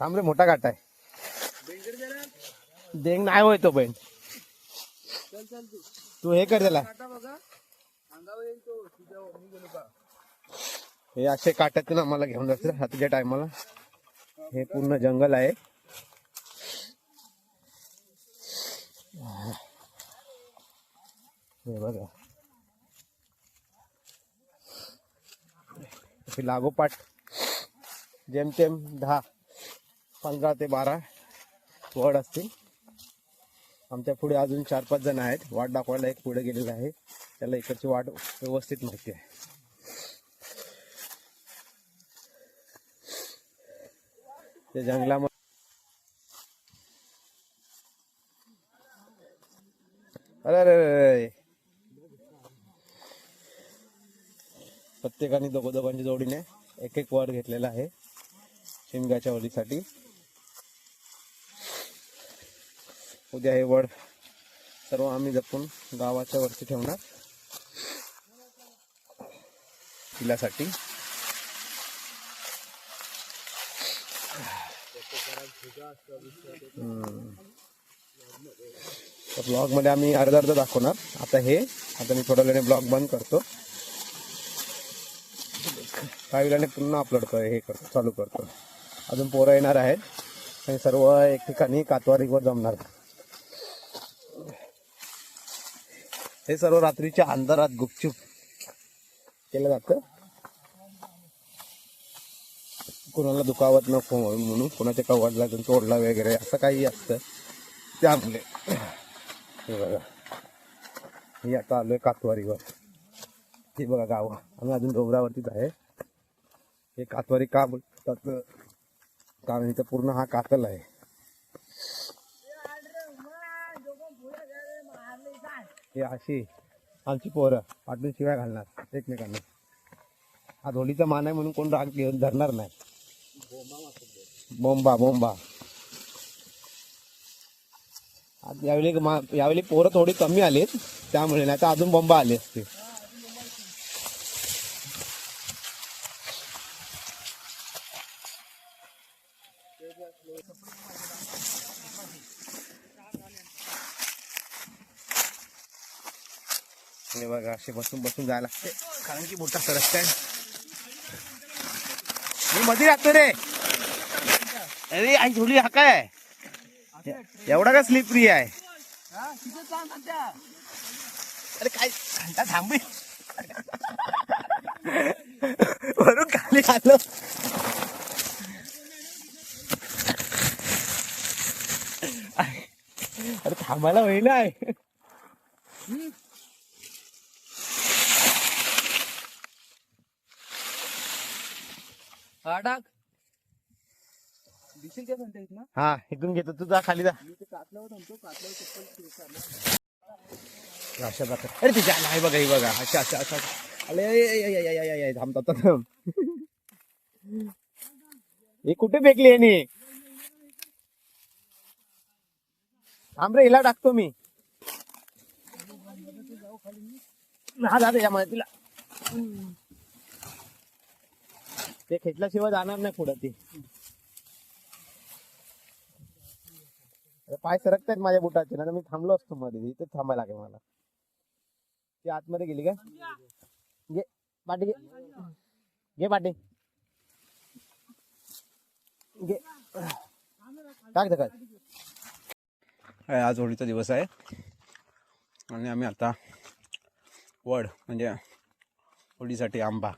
थांब रे मोठा काटा आहे. देंग नाही होय तो बहीण तू हे कर त्याला. हे असे काट्यातून आम्हाला घेऊन जायचं रात्रीच्या टायमाला. हे पूर्ण जंगल आहे. हे बघा. लागोपाठ जेमतेम दहा. पंधरा ते बारा वड असतील. आमच्या पुढे अजून चार पाच जण आहेत. वाट दाखवायला एक पुढे गेलेला आहे. त्याला इकडची वाट व्यवस्थित माहिती आहे. त्या जंगलामध्ये अरे अरे अरे, प्रत्येकाने दोघं दोघांच्या जोडीने एक एक वर घेतलेला आहे. शिमग्याच्या वडीसाठी उद्या हे वड सर्व आम्ही जपून गावाच्या वरती ठेवणार. तिलासाठी. ब्लॉगमध्ये आम्ही अर्धा अर्धा दाखवणार. आता हे आता मी थोड्या वेळाने ब्लॉग बंद करतो. काही वेळाने पुन्हा अपलोड कर हे करतो चालू करतो. अजून पोरं येणार आहेत. आणि सर्व एक ठिकाणी कातवारीवर जमणार. हे सर्व रात्रीच्या अंधारात गुपचूप केलं जातं. कोणाला दुखावत नको म्हणून म्हणून कोणाच्या कवडला तोडला वगैरे असं काही असतं. त्यामुळे हे बघा. मी आता आलोय कातवारीवर. हे बघा गाव. आम्ही अजून डोंगरावरतीच आहे. हे कातवारी का बोलतात? कारण इथं पूर्ण हा कातल आहे. हे अशी आमची पोरं पाठून शिवाय घालणार एकमेकांना. हा धोलीचा मान आहे म्हणून कोण राग घेऊन धरणार नाही. बोंबा बोंबा. यावेळी यावेळी पोरं थोडी कमी आलीत त्यामुळे नाही तर अजून बोंबा आली असते हे बघा असे बसून बसून जायला लागते. कारण की मोठा रस्ता काय मी मध्ये राहतो रे. अरे आई थोडी हा काय? एवढा का स्लिपरी आहे? अरे काय? घंटा थांब वरून खाली आलो. अरे थांबायला होईल आहे हा टाक दिसेल काय म्हणते ना हा इथून घेतो. तू जा खाली जा. मी ते कातल्यावर थांबतो कातल्यावर चप्पल काढलं अशा प्रकारे अरे तिच्या नाही बघा ही बघा. अच्छा अच्छा अच्छा अरे अय, अय, अय, अय, अय, अय, अय, थांब थांब थांब हे कुठे फेकली यांनी थांब रे हिला टाकतो मी. हा जाते यामध्ये तिला. ते खेचल्याशिवाय जाणार नाही पुढं ती. अरे पाय सरकतायत माझ्या बुटाचे ना मी थांबलो असतो मध्ये इथे थांबायला लागेल मला. ती आतमध्ये गेली का? घे पाटी घे. घे पाटी. घे. टाक काय आज होळीचा दिवस आहे. आणि आम्ही आता वड म्हणजे होळीसाठी आंबा.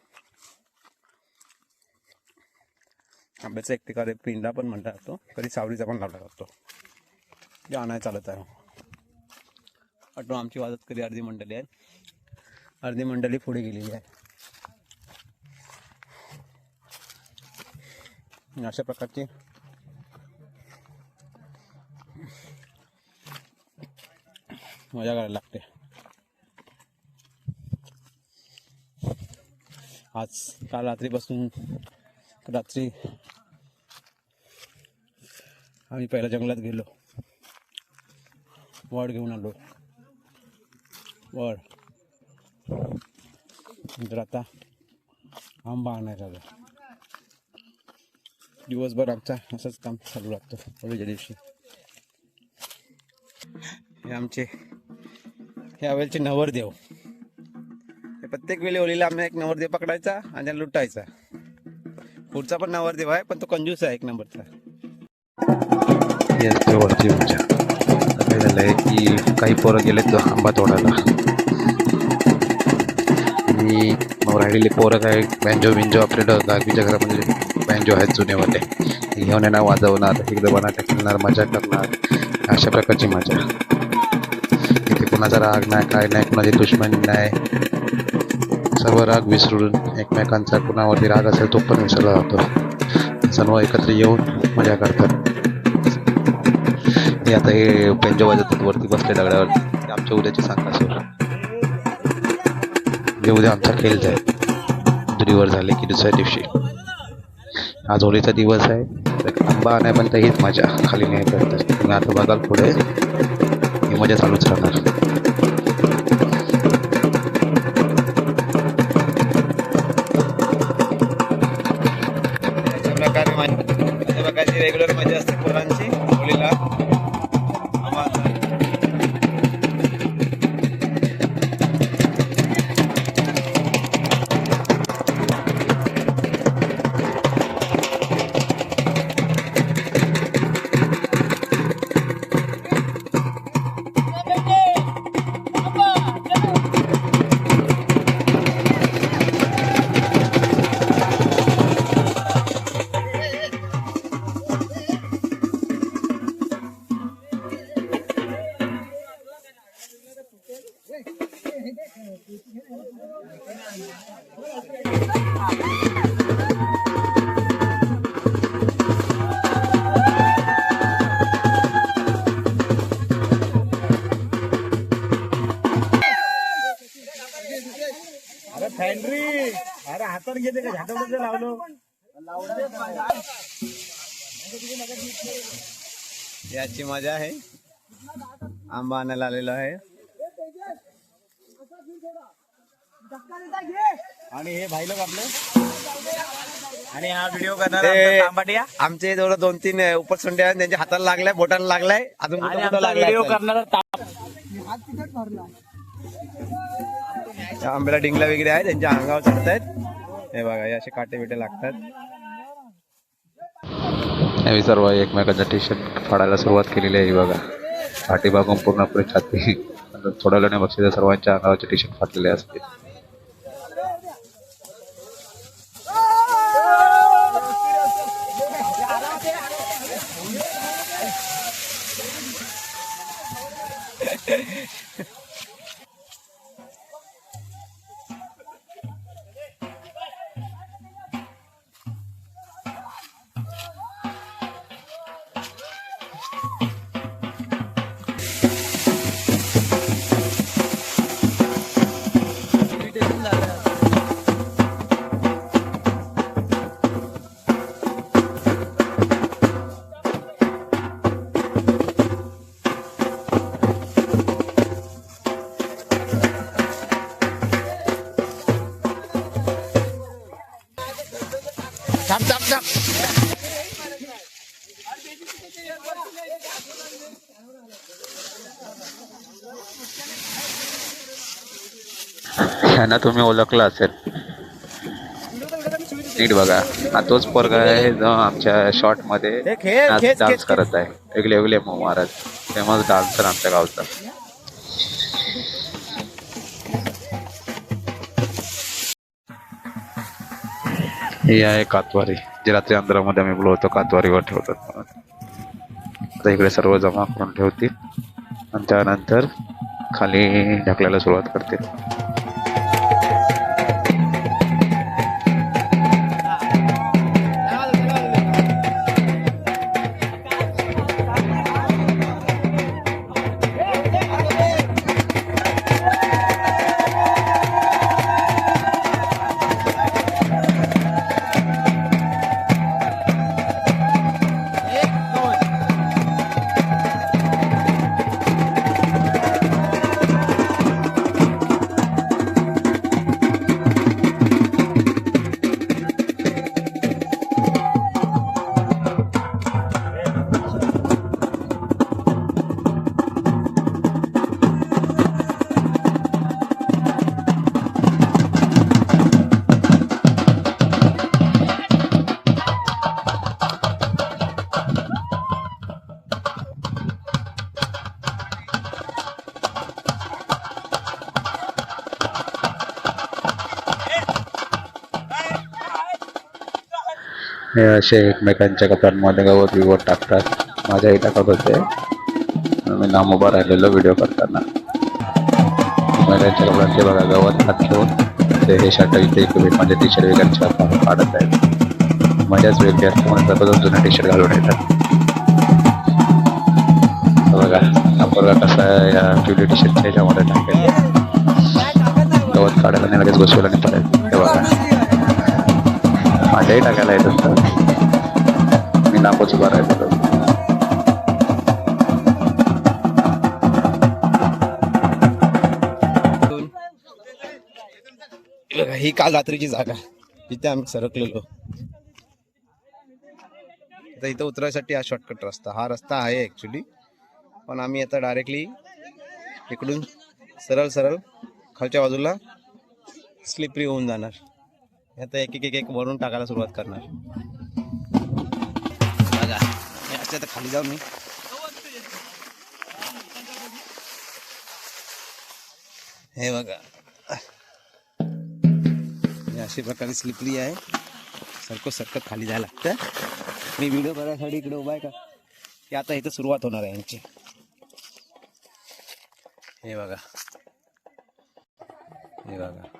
आंब्याचा एक ठिकाणी पिंडा पण म्हणला जातो कधी सावरीचा पण लावला जातो. जे आणायला चालत आहे. आठवण आमची वाजत कधी अर्धी मंडळी आहे अर्धी मंडळी पुढे गेलेली आहे. अशा प्रकारची मजा करायला लागते. आज काल रात्रीपासून रात्री आम्ही पहिल्या जंगलात गेलो. वड घेऊन आलो. वड नंतर आता आंबा आणायचा दिवसभर आमचा असंच काम चालू लागतो होळीच्या दिवशी. हे आमचे ह्या नवरदेव. हे प्रत्येक वेळी होळीला आम्ही एक नवरदेव पकडायचा आणि लुटायचा. पुढचा पण नवरदेव आहे पण तो कंजूस आहे एक नंबरचा. वरती उंच्या काय आहे की काही पोरं गेलेत आंबा तोडायला. आणि मग पोरं काय बँजो बिंजो आपल्या दहावीच्या घरामध्ये बँजो आहेत जुनेवाले. घेऊन येणार वाजवणार एकदा बनाटा खेळणार मजा करणार अशा प्रकारची मजा. इथे कोणाचा राग नाही काय नाही कोणाची दुश्मनी नाही. सर्व राग विसरून एकमेकांचा कुणावरती राग असेल तो पण विसरला जातो. सर्व एकत्र येऊन मजा करतात. मी आता हे पेंजो वाजवतात वरती बसले दगडावर. आमच्या उद्याची सांगा सर जे उद्या आमचा खेळ जाईल. दुरीवर झाले की दुसऱ्या दिवशी. आज होळीचा दिवस आहे. तर आंबा नाही पण तर हीच मजा. खाली नाही करतात तुम्ही आता बघाल पुढे. ही मजा चालूच राहणार. रेग्युलर मजा असते पोरांची. झाटामध्ये लावलो. याची मजा आहे. आंबा आणायला आलेलो आहे. आणि हे भाई लोक आपले आणि हा व्हिडिओ करणार आमचा तांबाटिया. आमचे जवळ दोन तीन उपसंडे आहेत. त्यांच्या हाताला लागलाय बोटाला लागलाय. अजून आणि कुठं आमचा कुठं लागलाय व्हिडिओ. करणार आंब्याला डिंगला वगैरे आहे. त्यांच्या अंगावर चढतायत. हे बघा हे असे काटे बिटे लागतात. आम्ही सर्व एकमेकांचा टी शर्ट फाडायला सुरुवात केलेली आहे बघा बघा. पाठीमागून पूर्णपणे छाती. थोड्या वेळाने बक्षीस सर्वांच्या अंगावरचे टी शर्ट फाटलेले असते ह्यांना तुम्ही ओळखला असेल. नीट बघा. हा तोच पोरगा आहे जो आमच्या शॉर्टमध्ये डान्स. करत आहे. वेगळे वेगळे मूव महाराज. फेमस डान्सर आमच्या गावचा. हे आहे कातवारी. जे रात्री अंधारामध्ये आम्ही बोलवतो कातवारीवर ठेवतात आता इकडे सर्व जमा करून ठेवतील. आणि त्यानंतर खाली ढकलायला सुरुवात करतील. हे असे एकमेकांच्या कपड्यांमध्ये गवत बिवत टाकतात. माझ्याही टाकत होते मी लांब उभा राहिलेलो व्हिडिओ करताना. एकमेकांच्या कपड्यांचे बघा गवत हात ठेवून ते हे शर्ट इथे इकडे माझे टी शर्ट वगैरे काढत आहेत. मजाच वेगळी असते म्हणून जुने टी शर्ट घालून येतात. बघा हा कसा या पिवळी टी शर्टच्या ह्याच्यामध्ये टाकेल गवत काढायला नाही लगेच घुसवायला नाही पडेल हे बघा. माझ्याही टाकायला येत असतं मी लांबच उभा राहिलो ही काल रात्रीची जागा. जिथे आम्ही सरकलेलो. आता इथं उतरायसाठी हा शॉर्टकट रस्ता. हा रस्ता आहे ऍक्च्युली पण आम्ही आता डायरेक्टली इकडून सरळ सरळ खालच्या बाजूला स्लिपरी होऊन जाणार. आता एक एक एक एक वरून टाकायला सुरुवात करणार. बघा असं आता खाली जाऊ मी. हे बघा. हे अशा प्रकारे स्लिपरी आहे. सरको सरकत खाली जायला लागतं. मी व्हिडिओ करायसाठी इकडे उभा आहे का? की आता इथं सुरुवात होणार आहे यांची. हे बघा. हे बघा.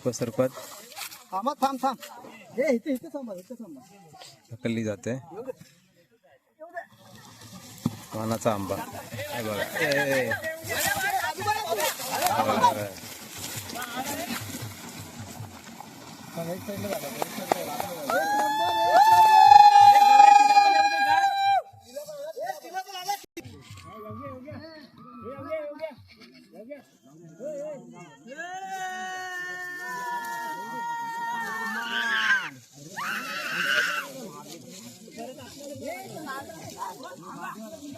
सरपत सरपत थांबा थांब थांब. हे इथे इथे थांबा इथे थांबा. ढकलली जाते. वानाचा आंबा. बघा.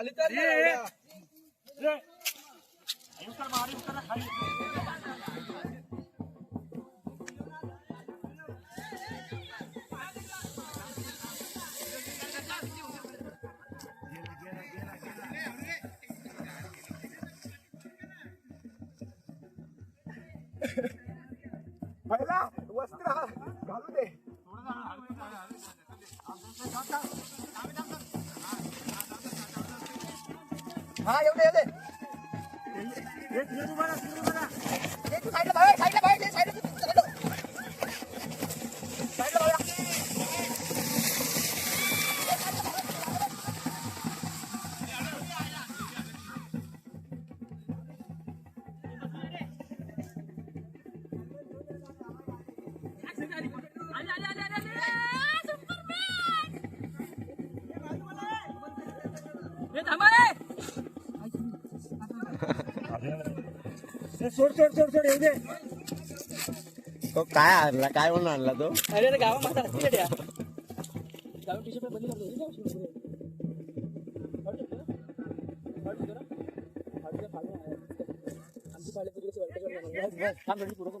पहिला सोड सोड सोड सोड येऊ दे. तो काय आणला? काय म्हणून आणला तो? अरे अरे गावा माझा गावा शर्ट बदली करतो आमची पाहिजे तुझी थांब पुढे बस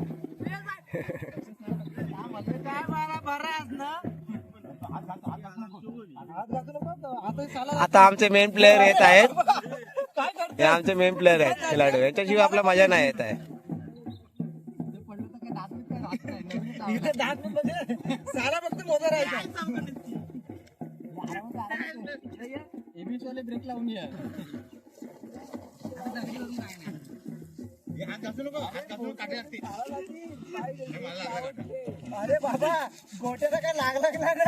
आता आमचे मेन प्लेअर येत आहेत हे आमचे मेन प्लेअर आहेत खेळाडू याच्याशिवाय आपला मजा नाही येत आहे ब्रेक लावून या हात घासू नको हात घासू काटे लागते अरे बाबा गोट्याचा काय लागला ना?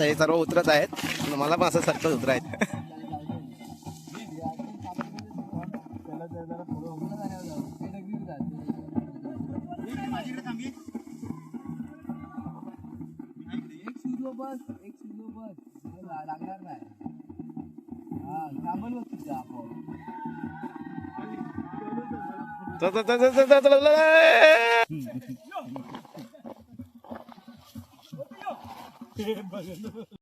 आता हे सर्व उतरत आहेत मला पण असं सक्त उतरायचं माझीकडे एक लागणार नाही आपण चल, चल, चल, चल, चल, चल, चल, चल.